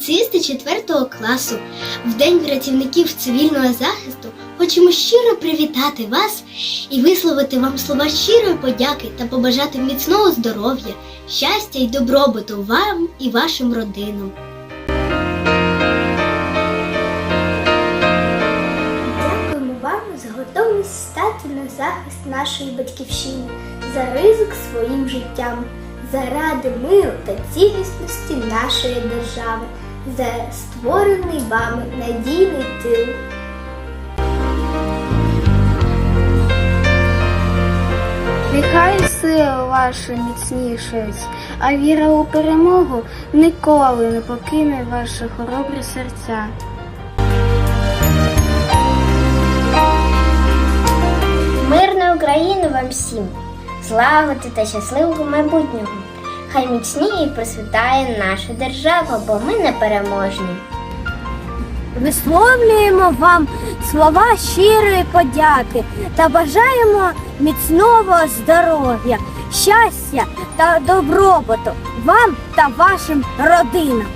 спеціалісти 4 класу. В День працівників цивільного захисту хочемо щиро привітати вас і висловити вам слова щирої подяки та побажати міцного здоров'я, щастя і добробуту вам і вашим родинам. Дякуємо вам за готовність стати на захист нашої батьківщини, за ризик своїм життям, заради миру та цілісності нашої держави, за створений вами надійний тил. Нехай сили ваші міцнішають, а віра у перемогу ніколи не покине ваші хоробрі серця. Мирної України вам всім, злагоди та щасливого майбутнього. Хай міцніє і процвітає наша держава, бо ми непереможні. Висловлюємо вам слова щирої подяки та бажаємо міцного здоров'я, щастя та добробуту вам та вашим родинам.